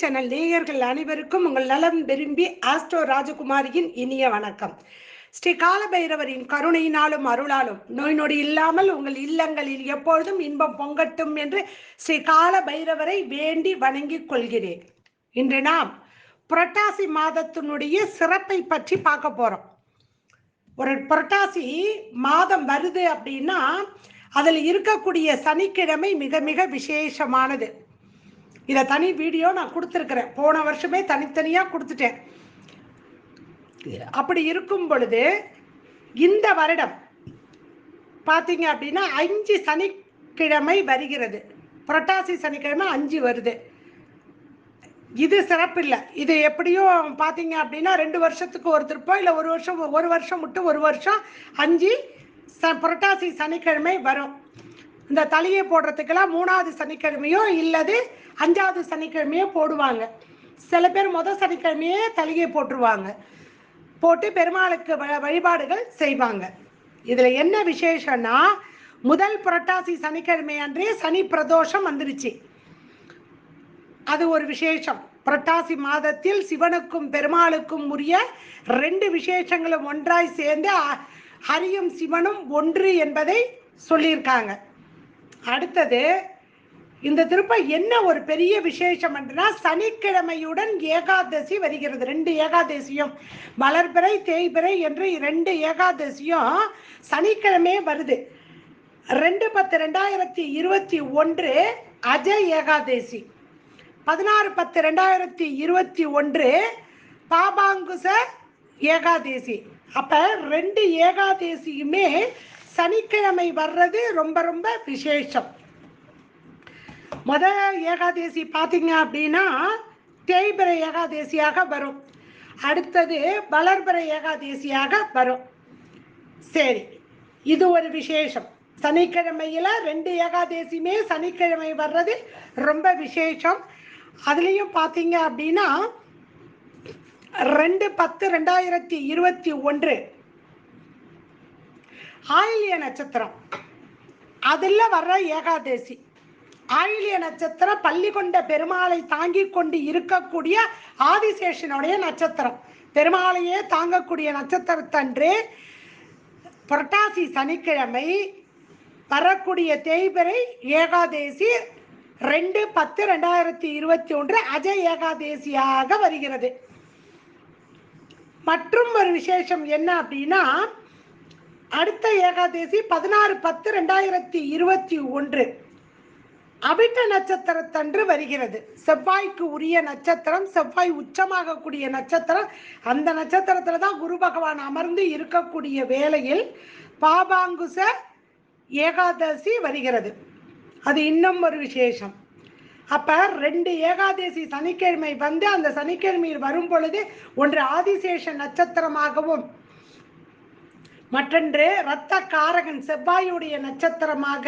Channel நேயர்கள் அனைவருக்கும் உங்கள் நலம் விரும்பி ஆஸ்ட்ரோ ராஜகுமாரியின் இனிய வணக்கம். ஸ்ரீ காலபைரவரின் கருணையினாலும் அருளாலும் நோய் நொடி இல்லாமல் உங்கள் இல்லங்களில் எப்பொழுதும் இன்பம் பொங்கட்டும் என்று ஸ்ரீ காலபைரவரை வேண்டி வணங்கிக் கொள்கிறேன். இன்று நாம் புரட்டாசி மாதத்தினுடைய சிறப்பை பற்றி பார்க்க போறோம். ஒரு புரட்டாசி மாதம் வருது அப்படின்னா அதில் இருக்கக்கூடிய சனிக்கிழமை மிக மிக விசேஷமானது. இதை தனி வீடியோ நான் கொடுத்துருக்குறேன். போன வருஷமே தனித்தனியாக கொடுத்துட்டேன். அப்படி இருக்கும் பொழுது இந்த வருடம் பார்த்தீங்க அப்படின்னா அஞ்சு சனிக்கிழமை வருகிறது. புரட்டாசி சனிக்கிழமை அஞ்சு வருது. இது சிறப்பு இல்லை இது எப்படியும் பார்த்தீங்க அப்படின்னா ரெண்டு வருஷத்துக்கு ஒரு திருப்பம் இல்லை ஒரு வருஷம் ஒரு வருஷம் விட்டு ஒரு வருஷம் அஞ்சு ச புரட்டாசி சனிக்கிழமை வரும். இந்த தலையை போடுறதுக்கெல்லாம் மூணாவது சனிக்கிழமையோ இல்லது அஞ்சாவது சனிக்கிழமையோ போடுவாங்க. சில பேர் முதல் சனிக்கிழமையே தலையை போட்டுருவாங்க. போட்டு பெருமாளுக்கு வ வழிபாடுகள் செய்வாங்க. இதில் என்ன விசேஷம்னா முதல் புரட்டாசி சனிக்கிழமை அன்றே சனி பிரதோஷம் வந்துருச்சு. அது ஒரு விசேஷம். புரட்டாசி மாதத்தில் சிவனுக்கும் பெருமாளுக்கும் உரிய ரெண்டு விசேஷங்களும் ஒன்றாய் சேர்ந்து அ- ஹரியும் சிவனும் ஒன்று என்பதை சொல்லியிருக்காங்க. அடுத்தது இந்த திருப்பம் என்ன ஒரு பெரிய விசேஷம் என்றுன்னா சனிக்கிழமையுடன் ஏகாதசி வருகிறது. ரெண்டு ஏகாதசியும் மலர்பிறை தேய்பிறை என்று ரெண்டு ஏகாதசியும் சனிக்கிழமையே வருது. ரெண்டு பத்து ரெண்டாயிரத்தி இருபத்தி ஒன்று அஜய் ஏகாதசி. பதினாறு பத்து ரெண்டாயிரத்தி இருபத்தி ஒன்று பாபாங்குச ஏகாதேசி. அப்போ ரெண்டு ஏகாதேசியுமே சனிக்கிழமை வர்றது ரொம்ப ரொம்ப விசேஷம். முத ஏகாதேசி பார்த்தீங்க அப்படின்னா தேய்பிறை ஏகாதேசியாக வரும். அடுத்தது வளர்பிறை ஏகாதேசியாக வரும். சரி இது ஒரு விசேஷம். சனிக்கிழமையில் ரெண்டு ஏகாதேசியுமே சனிக்கிழமை வர்றது ரொம்ப விசேஷம். அதுலேயும் பார்த்தீங்க அப்படின்னா ரெண்டு பத்து ரெண்டாயிரத்தி இருபத்தி ஒன்று ஆயிலிய நட்சத்திரம். அதில் வர்ற ஏகாதேசி. ஆயிலிய நட்சத்திரம் பள்ளி கொண்ட பெருமாளை தாங்கி கொண்டு இருக்கக்கூடிய ஆதிசேஷனுடைய நட்சத்திரம். பெருமாளையே தாங்கக்கூடிய நட்சத்திரத்தன்று புரட்டாசி சனிக்கிழமை வரக்கூடிய தேய்பிரை ஏகாதேசி ரெண்டு பத்து ரெண்டாயிரத்தி இருபத்தி ஒன்று அஜய் ஏகாதேசியாக வருகிறது. மற்றும் ஒரு விசேஷம் என்ன அப்படின்னா அடுத்த ஏகாதேசி பதினாறு பத்து ரெண்டாயிரத்தி இருபத்தி ஒன்று. அபிட்ட நட்சத்திரத்தன்று வருகிறது. செவ்வாய்க்கு உரிய நட்சத்திரம் செவ்வாய் உச்சமாகக்கூடிய நட்சத்திரம். அந்த நட்சத்திரத்துல தான் குரு பகவான் அமர்ந்து இருக்கக்கூடிய வேளையில் பாபாங்குச ஏகாதசி வருகிறது. அது இன்னும் ஒரு விசேஷம். அப்ப ரெண்டு ஏகாதசி சனிக்கிழமை வந்து அந்த சனிக்கிழமையில் வரும் பொழுது ஒன்று ஆதிசேஷ நட்சத்திரமாகவும் மற்றொன்று இரத்த காரகன் செவ்வாயுடைய நட்சத்திரமாக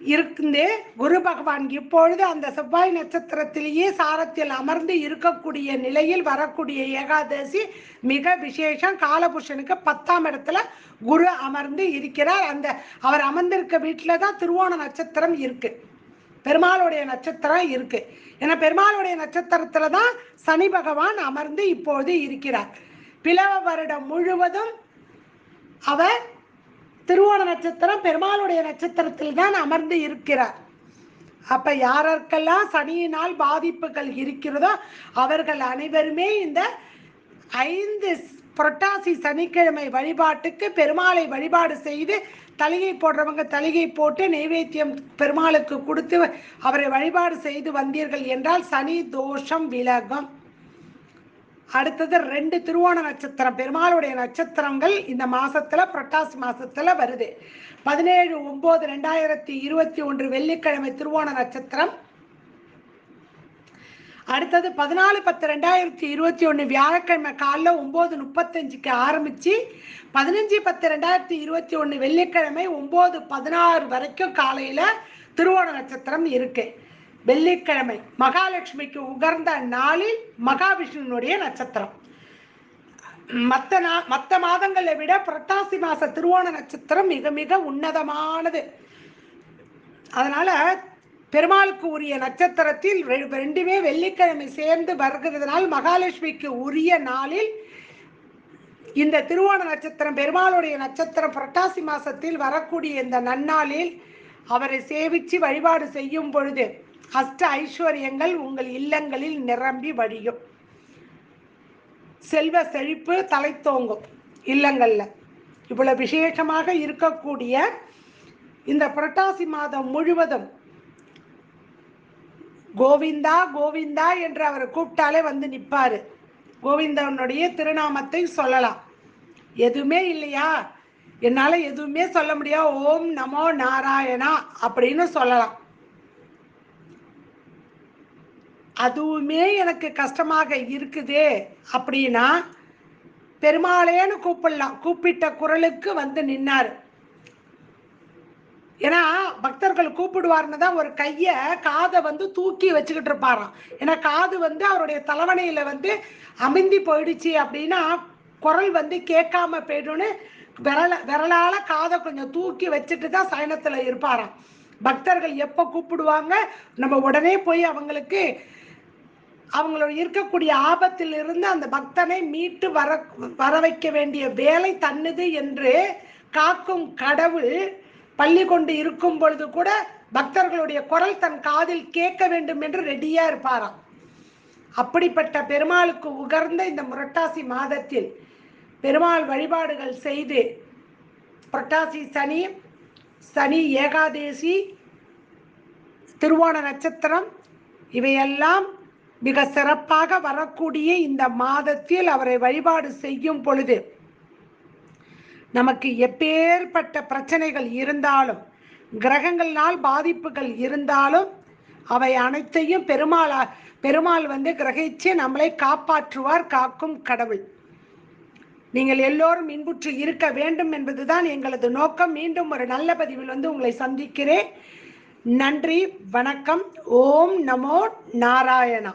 இருந்து குரு பகவான் இப்பொழுது அந்த செவ்வாய் நட்சத்திரத்திலேயே சாரத்தில் அமர்ந்து இருக்கக்கூடிய நிலையில் வரக்கூடிய ஏகாதசி மிக விசேஷம். காலபுருஷனுக்கு பத்தாம் இடத்துல குரு அமர்ந்து இருக்கிறார். அந்த அவர் அமர்ந்திருக்க வீட்டில் தான் திருவோண நட்சத்திரம் இருக்கு. பெருமாளுடைய நட்சத்திரம் இருக்கு. ஏன்னா பெருமாளுடைய நட்சத்திரத்துல தான் சனி பகவான் அமர்ந்து இப்பொழுது இருக்கிறார். பிளவ வருடம் முழுவதும் அவர் திருவோண நட்சத்திரம் பெருமாளுடைய நட்சத்திரத்தில் தான் அமர்ந்து இருக்கிறார். அப்ப யாருக்கெல்லாம் சனியினால் பாதிப்புகள் இருக்கிறதோ அவர்கள் அனைவருமே இந்த ஐந்து புரட்டாசி சனிக்கிழமை வழிபாட்டுக்கு பெருமாளை வழிபாடு செய்து தலிகை போடுறவங்க தலிகை போட்டு நைவேத்தியம் பெருமாளுக்கு கொடுத்து அவரை வழிபாடு செய்து வந்தீர்கள் என்றால் சனி தோஷம் விலகும். அடுத்தது ரெண்டு திருவோண நட்சத்திரம். பெருமாளுடைய நட்சத்திரங்கள் இந்த மாசத்துல புரட்டாசி மாசத்துல வருது. பதினேழு ஒன்பது ரெண்டாயிரத்தி இருபத்தி ஒன்று வெள்ளிக்கிழமை திருவோண நட்சத்திரம். அடுத்தது பதினாலு பத்து ரெண்டாயிரத்தி இருபத்தி ஒன்று வியாழக்கிழமை காலைல ஒம்பது முப்பத்தஞ்சுக்கு ஆரம்பித்து பதினஞ்சு பத்து ரெண்டாயிரத்தி இருபத்தி ஒன்று வெள்ளிக்கிழமை ஒம்பது பதினாறு வரைக்கும் காலையில் திருவோண நட்சத்திரம் இருக்குது வெள்ளிக்கிழமை மகாலட்சுமிக்கு உகர்ந்த நாளில் மகாவிஷ்ணுனுடைய நட்சத்திரம். மற்ற நா மற்ற மாதங்களை விட புரட்டாசி மாச திருவோண நட்சத்திரம் மிக மிக உன்னதமானது. அதனால பெருமாளுக்கு உரிய நட்சத்திரத்தில் ரெண்டுமே வெள்ளிக்கிழமை சேர்ந்து வருகிறதுனால் மகாலட்சுமிக்கு உரிய நாளில் இந்த திருவோண நட்சத்திரம் பெருமாளுடைய நட்சத்திரம் புரட்டாசி மாசத்தில் வரக்கூடிய இந்த நன்னாளில் அவரை சேவித்து வழிபாடு செய்யும் பொழுது அஷ்ட ஐஸ்வர்யங்கள் உங்கள் இல்லங்களில் நிரம்பி வழியும். செல்வ செழிப்பு தலைத்தோங்கும் இல்லங்களில். இவ்வளோ விசேஷமாக இருக்கக்கூடிய இந்த புரட்டாசி மாதம் முழுவதும் கோவிந்தா கோவிந்தா என்று அவரை கூப்பிட்டாலே வந்து நிற்பாரு கோவிந்தனுடைய திருநாமத்தை சொல்லலாம். எதுவுமே இல்லையா? என்னால் எதுவுமே சொல்ல முடியாது. ஓம் நமோ நாராயணா அப்படின்னு சொல்லலாம். அதுவுமே எனக்கு கஷ்டமாக இருக்குது அப்படின்னா பெருமாளேன்னு கூப்பிடலாம். கூப்பிட்ட குரலுக்கு வந்து நின்னார். ஏன்னா பக்தர்கள் கூப்பிடுவார்னு தான் ஒரு கையை காதை வந்து தூக்கி வச்சுக்கிட்டு இருப்பாராம். ஏன்னா காது வந்து அவருடைய தலைவனையில் வந்து அமிந்தி போயிடுச்சு அப்படின்னா குரல் வந்து கேட்காம போயிடும்னு விரல விரலால காதை கொஞ்சம் தூக்கி வச்சுட்டு தான் சயனத்துல இருப்பாராம். பக்தர்கள் எப்போ கூப்பிடுவாங்க? நம்ம உடனே போய் அவங்களுக்கு அவங்களோட இருக்கக்கூடிய ஆபத்தில் இருந்து அந்த பக்தனை மீட்டு வர வர வைக்க வேண்டிய வேலை தன்னுது என்று காக்கும் கடவுள் பள்ளி கொண்டு இருக்கும் பொழுது கூட பக்தர்களுடைய குரல் தன் காதில் கேட்க வேண்டும் என்று ரெடியா இருப்பாராம். அப்படிப்பட்ட பெருமாளுக்கு உகர்ந்த இந்த முரட்டாசி மாதத்தில் பெருமாள் வழிபாடுகள் செய்து புரட்டாசி சனி சனி ஏகாதேசி திருவோண நட்சத்திரம் இவையெல்லாம் மிக சிறப்பாக வரக்கூடிய இந்த மாதத்தில் அவரை வழிபாடு செய்யும் பொழுது நமக்கு எப்பேற்பட்ட பிரச்சனைகள் இருந்தாலும் கிரகங்களால் பாதிப்புகள் இருந்தாலும் அவை அனைத்தையும் பெருமாளா பெருமாள் வந்து கிரகிச்சு நம்மளை காப்பாற்றுவார் காக்கும் கடவுள். நீங்கள் எல்லோரும் இன்புற்று இருக்க வேண்டும் என்பதுதான் எங்களது நோக்கம். மீண்டும் ஒரு நல்ல பதிவில் வந்து உங்களை சந்திக்கிறேன். நன்றி வணக்கம். ஓம் நமோ நாராயணா.